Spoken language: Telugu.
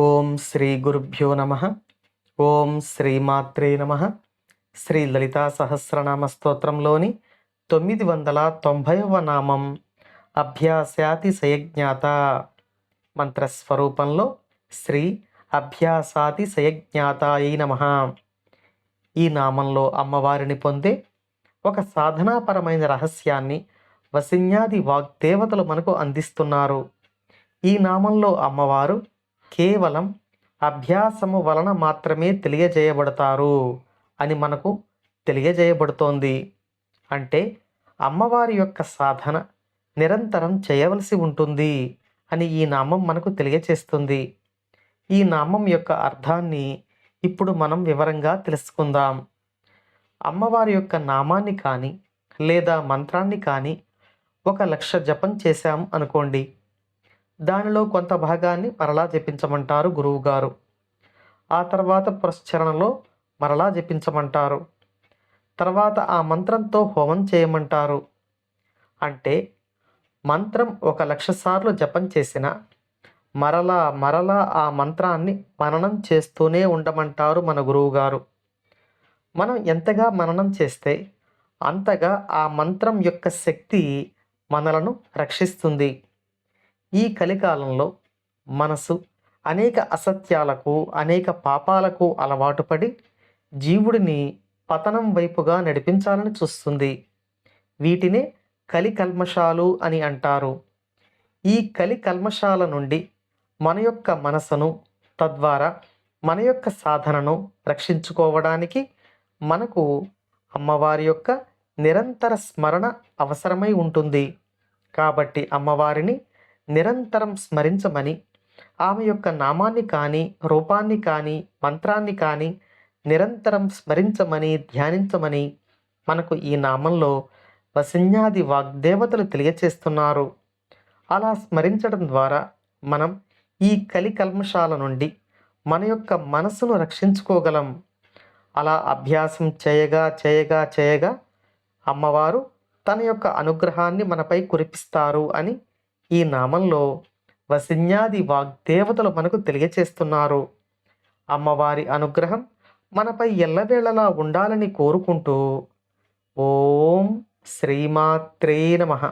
ఓం శ్రీ గురుభ్యో నమ. ఓం శ్రీమాత్రే నమ. శ్రీ లలితా సహస్రనామ స్తోత్రంలోని తొమ్మిది వందల తొంభైవ నామం అభ్యాసాతి సయజ్ఞాత మంత్రస్వరూపంలో శ్రీ అభ్యాసాతి సయజ్ఞాతాయ నమ. ఈ నామంలో అమ్మవారిని పొందే ఒక సాధనాపరమైన రహస్యాన్ని వసిన్యాది వాగ్దేవతలు మనకు అందిస్తున్నారు. ఈ నామంలో అమ్మవారు కేవలం అభ్యాసము వలన మాత్రమే తెలియజేయబడతారు అని మనకు తెలియజేయబడుతోంది. అంటే అమ్మవారి యొక్క సాధన నిరంతరం చేయవలసి ఉంటుంది అని ఈ నామం మనకు తెలియచేస్తుంది. ఈ నామం యొక్క అర్థాన్ని ఇప్పుడు మనం వివరంగా తెలుసుకుందాం. అమ్మవారి యొక్క నామాన్ని కానీ లేదా మంత్రాన్ని కానీ ఒక లక్ష జపం చేశాం అనుకోండి. దానిలో కొంత భాగాన్ని మరలా జపించమంటారు గురువుగారు. ఆ తర్వాత పురస్చరణలో మరలా జపించమంటారు. తర్వాత ఆ మంత్రంతో హోమం చేయమంటారు. అంటే మంత్రం ఒక లక్ష సార్లు జపం చేసిన మరలా మరలా ఆ మంత్రాన్ని మననం చేస్తూనే ఉండమంటారు మన గురువుగారు. మనం ఎంతగా మననం చేస్తే అంతగా ఆ మంత్రం యొక్క శక్తి మనలను రక్షిస్తుంది. ఈ కలికాలంలో మనసు అనేక అసత్యాలకు అనేక పాపాలకు అలవాటు పడి జీవుడిని పతనం వైపుగా నడిపించాలని చూస్తుంది. వీటినే కలి కల్మషాలు అని అంటారు. ఈ కలి కల్మషాల నుండి మన యొక్క మనసును తద్వారా మన యొక్క సాధనను రక్షించుకోవడానికి మనకు అమ్మవారి యొక్క నిరంతర స్మరణ అవసరమై ఉంటుంది. కాబట్టి అమ్మవారిని నిరంతరం స్మరించమని ఆమె యొక్క నామాన్ని కానీ రూపాన్ని కానీ మంత్రాన్ని కానీ నిరంతరం స్మరించమని ధ్యానించమని మనకు ఈ నామంలో వసిన్యాది వాగ్దేవతలు తెలియచేస్తున్నారు. అలా స్మరించడం ద్వారా మనం ఈ కలి కల్మషాల నుండి మన యొక్క మనసును రక్షించుకోగలం. అలా అభ్యాసం చేయగా చేయగా చేయగా అమ్మవారు తన యొక్క అనుగ్రహాన్ని మనపై కురిపిస్తారు అని ఈ నామంలో వసిన్యాది వాగ్దేవతలు మనకు తెలియచేస్తున్నారు. అమ్మవారి అనుగ్రహం మనపై ఎల్లవేళలా ఉండాలని కోరుకుంటూ ఓం శ్రీమాత్రే నమః.